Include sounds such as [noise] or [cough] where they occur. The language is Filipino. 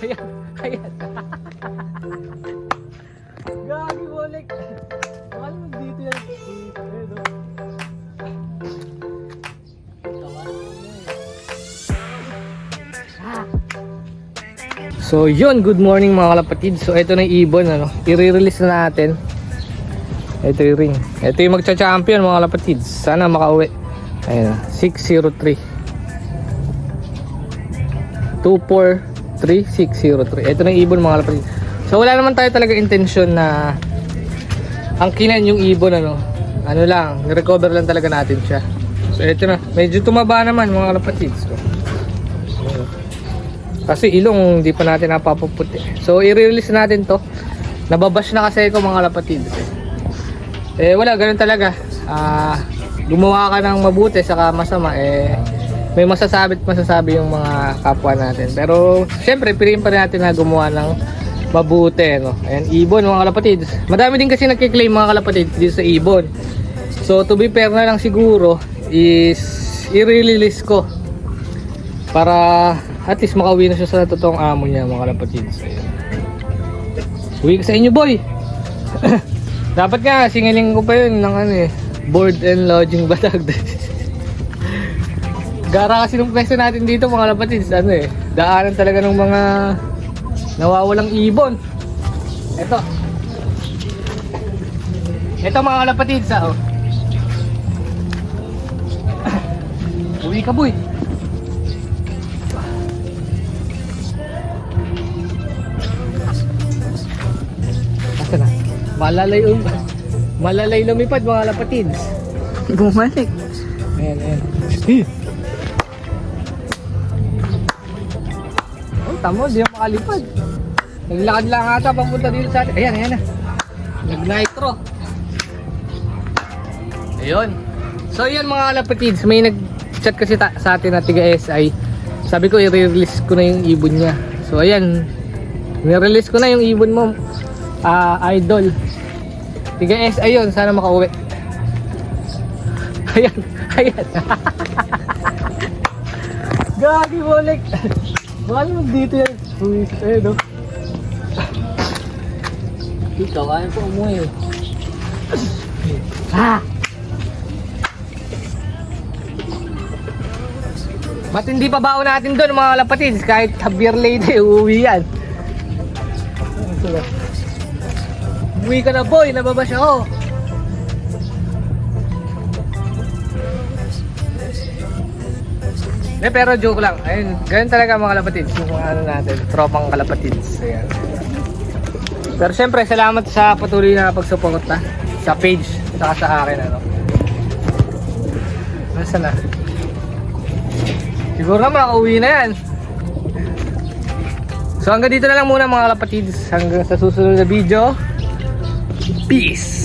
Ayan, ayan. Gagi bolik. Mahal mo dito yan. Oh. So yun, good morning mga kalapatid. So ito na ibon, ano. I-release na natin. Ito yung ring. Ito yung magcha-champion mga kalapatid. Sana makauwi. Ayun, 603. 243603. Ito na yung ibon mga kalapatid. So wala naman tayo talaga intensyon na ang kinan yung ibon ano. Ano lang, ni-recover lang talaga natin siya. So ito na, medyo tumaba naman mga kalapatid. So, kasi ilong hindi pa natin napapuputi. So i-release natin to. Nababash na kasi ako mga kalapatid. Eh wala, ganun talaga. Ah, gumawa ka ng mabuti saka masama eh may masasabi masasabi yung mga kapwa natin. Pero syempre, piliin pa rin natin na gumawa ng mabuti, no? Ayan, ibon mga kalapatid. Madami din kasi nagkiklaim mga kalapatid dito sa ibon. So to be fair na lang siguro is i-release ko para at least makauwi na siya sa totoong amo niya mga kalapatid. So. Uwi sa inyo boy! [coughs] Dapat nga, singiling ko pa yun ng ano eh, board and lodging batag. [laughs] Gara kasi nung pwesto natin dito mga kapatids, ano eh, daanan talaga ng mga nawawalang ibon. Ito. Ito mga kapatids, ah, oh. [coughs] Uwi ka boy. Asa na? Malalay um, [laughs] malalay lumipad mga kapatids. Bumalik. Ayan, ayan. Tamo, di ako makalipad. Naglakad lang ata papunta dito sa atin. Ayan, ayan na. Nag-nitro. Ayun. So, yun mga kalapatids. May nag-chat kasi sa atin na tiga SI. Sabi ko, i-release ko na yung ibon niya. So, ayan. Ni-release ko na yung ibon mo. Ah, idol. Tiga SI yun. Sana makauwi. [laughs] Ayan, ayan. [laughs] Gagi bolik. [laughs] Mahal mo dito yan. Uy, ayun no. Ikaw, ayaw ko umuwi. Ah! Ba't hindi pa baon natin doon mga kalapatids? Kahit Javier Lady, uuwi yan. Ano sila? Umuwi ka na boy, nababash ako. Eh, pero joke lang. Ayun, ganun talaga mga kalapatids. Yung mga ano natin, tropang kalapatids. Ayan. Pero syempre, salamat sa patuloy na pagsuporta sa page, saka sa akin, ano. Nasa na? Siguro naman, uwi na yan. So hanggang dito na lang muna mga kalapatids. Hanggang sa susunod na video. Peace!